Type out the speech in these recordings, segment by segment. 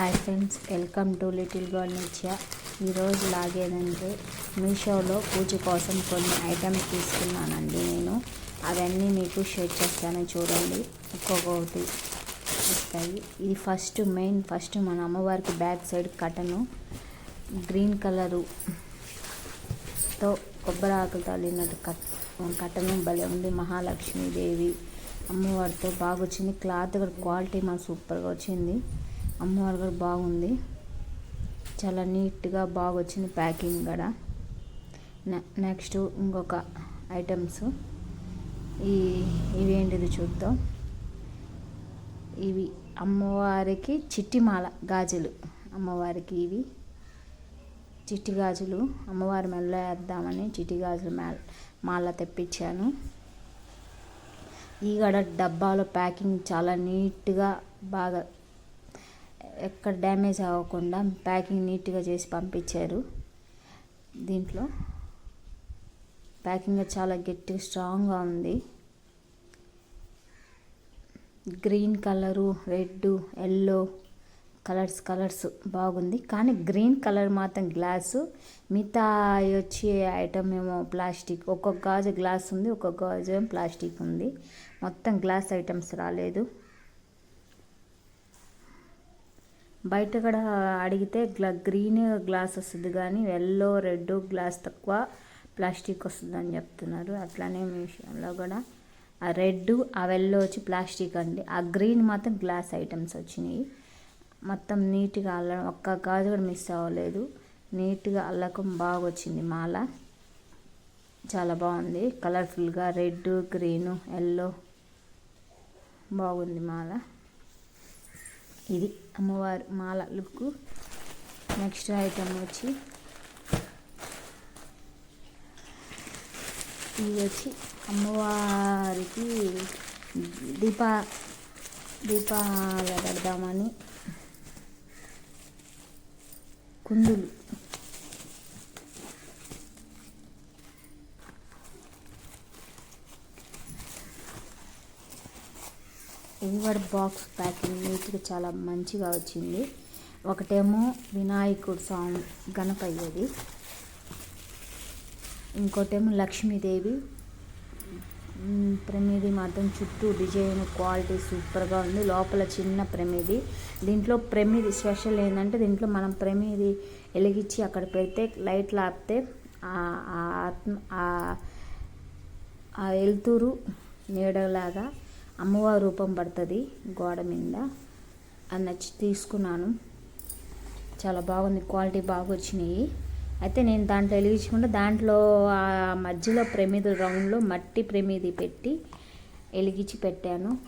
Hi friends welcome to little girl Nithya. ఈరోజు లాగేదంటే మీషోలో పూజ కోసం కొన్ని ఐటమ్స్ తీసుకున్నానండి నేను. అవన్నీ మీకు షేర్ చేస్తాను చూడండి. ఒక్కొక్కటి వస్తాయి. ఇది ఫస్ట్ మెయిన్ ఫస్ట్ మన అమ్మవారికి బ్యాక్ సైడ్ కటను గ్రీన్ కలరుతో కొబ్బరి ఆకులతో అల్లినట్టు కట్ కట్టను భలే ఉంది. మహాలక్ష్మీదేవి అమ్మవారితో బాగా వచ్చింది క్లాత్ కూడా క్వాలిటీ మా సూపర్గా వచ్చింది. అమ్మవారు కూడా బాగుంది. చాలా నీట్గా బాగా వచ్చింది ప్యాకింగ్ కూడా. నెక్స్ట్ ఇంకొక ఐటమ్స్. ఈ ఇవేంటిది చూద్దాం. ఇవి అమ్మవారికి చిట్టిమాల గాజులు. అమ్మవారికి ఇవి. చిట్టి గాజులు. అమ్మవారి మెల్ల వేద్దామని చిట్టి గాజులు మేళ మాల తెప్పించాను. ఈ గడ డబ్బాలో ప్యాకింగ్ చాలా నీట్గా బాగా ఎక్కడ డ్యామేజ్ అవ్వకుండా ప్యాకింగ్ నీట్గా చేసి పంపించారు. దీంట్లో ప్యాకింగ్ చాలా గట్టిగా స్ట్రాంగ్గా ఉంది. Green colour red yellow colours colours బాగుంది. కానీ గ్రీన్ కలర్ మాత్రం గ్లాసు. మిగతా వచ్చే ఐటమ్ ఏమో ప్లాస్టిక్. ఒక్కొక్క గాజు గ్లాస్ ఉంది ఒక్కొక్క గాజు ప్లాస్టిక్ ఉంది. మొత్తం గ్లాస్ ఐటమ్స్ రాలేదు. బయట కూడా అడిగితే గ్లా గ్రీన్ గ్లాస్ వస్తుంది కానీ ఎల్లో రెడ్ గ్లాస్ తక్కువ ప్లాస్టిక్ వస్తుందని చెప్తున్నారు. అట్లానే మీషోలో కూడా. ఆ రెడ్ ఆ ఎల్లో వచ్చి ప్లాస్టిక్ అండి. ఆ గ్రీన్ మాత్రం గ్లాస్ ఐటమ్స్ వచ్చినాయి. మొత్తం నీట్గా అల్లడం ఒక్క గాజు కూడా మిస్ అవ్వలేదు. నీట్గా అల్లకం బాగా వచ్చింది మాల. చాలా బాగుంది. కలర్ఫుల్గా రెడ్ గ్రీన్ ఎల్లో బాగుంది మాల. ఇది అమ్మవారి మాల లుక్ నెక్స్ట్ ఐటమ్ వచ్చి ఇది వచ్చి అమ్మవారికి దీపా దీపాలు పెడదామని కుందులు. ఇది బాక్స్ ప్యాకింగ్ నీట్గా చాలా మంచిగా వచ్చింది. ఒకటేమో వినాయకుడు సాంగ్ గణపయ్యది ఇంకోటేమో లక్ష్మీదేవి. ప్రమిది మాత్రం చుట్టూ డిజైన్ క్వాలిటీ సూపర్గా ఉంది. లోపల చిన్న ప్రమిది. దీంట్లో ప్రమిది స్పెషల్ ఏంటంటే దీంట్లో మనం ప్రమిది వెలిగించి అక్కడ పెడితే లైట్లు ఆపితే ఆత్మ ఆ వెలుతురు నీడలాగా అమ్మవారి రూపం పడుతుంది గోడ మీద. అది నచ్చి తీసుకున్నాను. చాలా బాగుంది క్వాలిటీ బాగా వచ్చినాయి అయితే నేను దాంట్లో వెలిగించకుండా దాంట్లో ఆ మధ్యలో ప్రమిది రౌండ్లో మట్టి ప్రమిది పెట్టి వెలిగించి పెట్టాను.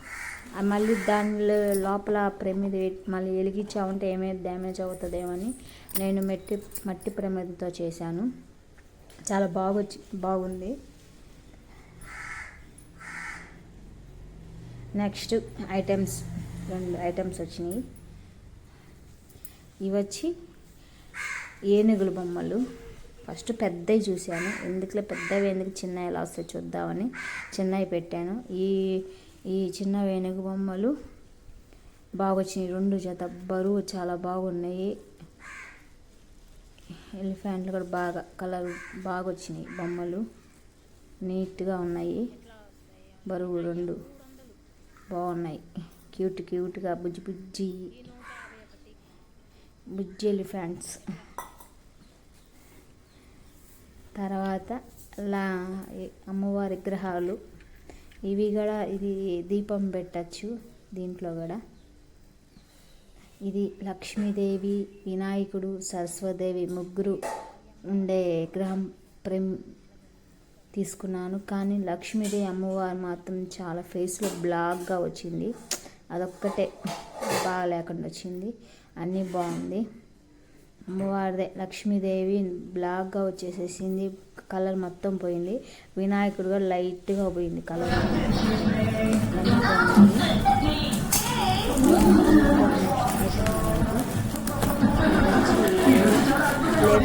మళ్ళీ దానిలో లోపల ప్రమిది మళ్ళీ వెలిగించామంటే ఏమైనా డ్యామేజ్ అవుతుందేమని నేను మట్టి మట్టి ప్రమిదితో చేశాను. చాలా బాగొచ్చి బాగుంది. నెక్స్ట్ ఐటమ్స్ రెండు ఐటమ్స్ వచ్చినాయి. ఇవి వచ్చి ఏనుగుల బొమ్మలు. ఫస్ట్ పెద్దవి చూశాను. ఎందుకులే పెద్దవి ఎందుకు చిన్నవి ఎలా వస్తాయి చూద్దామని చిన్నవి పెట్టాను. ఈ ఈ చిన్న ఏనుగు బొమ్మలు బాగా వచ్చినాయి రెండు జత. బరువు చాలా బాగున్నాయి. ఎలిఫెంట్లు కూడా బాగా కలర్ బాగా వచ్చినాయి బొమ్మలు. నీట్గా ఉన్నాయి. బరువు రెండు. బాగున్నాయి. క్యూట్ క్యూట్గా బుజ్జి బుజ్జి. బుజ్జి ఎలిఫెంట్స్. తర్వాత లా అమ్మవారి విగ్రహాలు. ఇవి కూడా ఇది దీపం పెట్టచ్చు దీంట్లో కూడా. ఇది లక్ష్మీదేవి వినాయకుడు సరస్వదేవి ముగ్గురు ఉండే విగ్రహం ప్రేమ్ తీసుకున్నాను. కానీ లక్ష్మీదేవి అమ్మవారు మాత్రం చాలా ఫేస్లో బ్లాక్గా వచ్చింది. అదొక్కటే బాగా లేకుండా వచ్చింది. అన్నీ బాగుంది. అమ్మవారిదే లక్ష్మీదేవి బ్లాక్గా వచ్చేసేసింది. కలర్ మొత్తం పోయింది. వినాయకుడు కూడా లైట్గా పోయింది కలర్.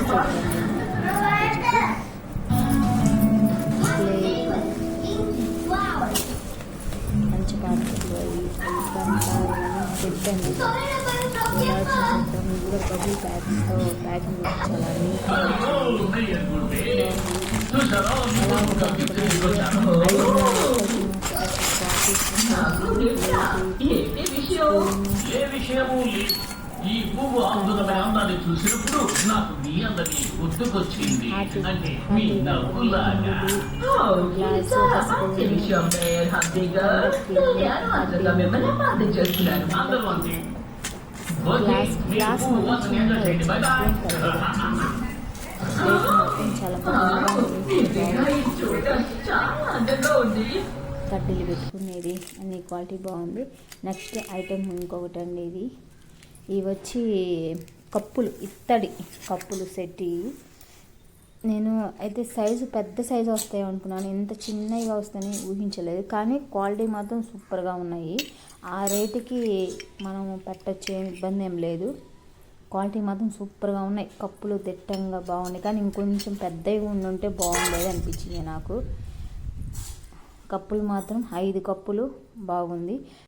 మంచి ప్యాక్స్తో ప్యాకింగ్ చాలా నీట్గా ఈ పువ్వు అద్భుతమైన అందాన్ని చూసినప్పుడు నాకు మీ అందరి గుర్తుకొచ్చింది అంటే మీ నవ్వులాగా అందరూ అంతే గ్లాస్ గ్లాస్ కడ్డీలు పెట్టుకునేది అన్ని క్వాలిటీ బాగుంది నెక్స్ట్ ఐటెం ఇంకొకటి అండి ఇది ఇవి వచ్చి కప్పులు ఇత్తడి కప్పులు సెట్ ఇవి. నేను అయితే సైజు పెద్ద సైజు వస్తాయి అనుకున్నాను. ఇంత చిన్నగా వస్తాయని ఊహించలేదు. కానీ క్వాలిటీ మాత్రం సూపర్గా ఉన్నాయి. ఆ రేటుకి మనం పెట్టచ్చు ఇబ్బంది ఏం లేదు. క్వాలిటీ మాత్రం సూపర్గా ఉన్నాయి. కప్పులు దిట్టంగా బాగున్నాయి. కానీ ఇంకొంచెం పెద్దవి ఉండుంటే బాగుండేది అనిపించింది నాకు. కప్పులు మాత్రం ఐదు కప్పులు బాగుంది.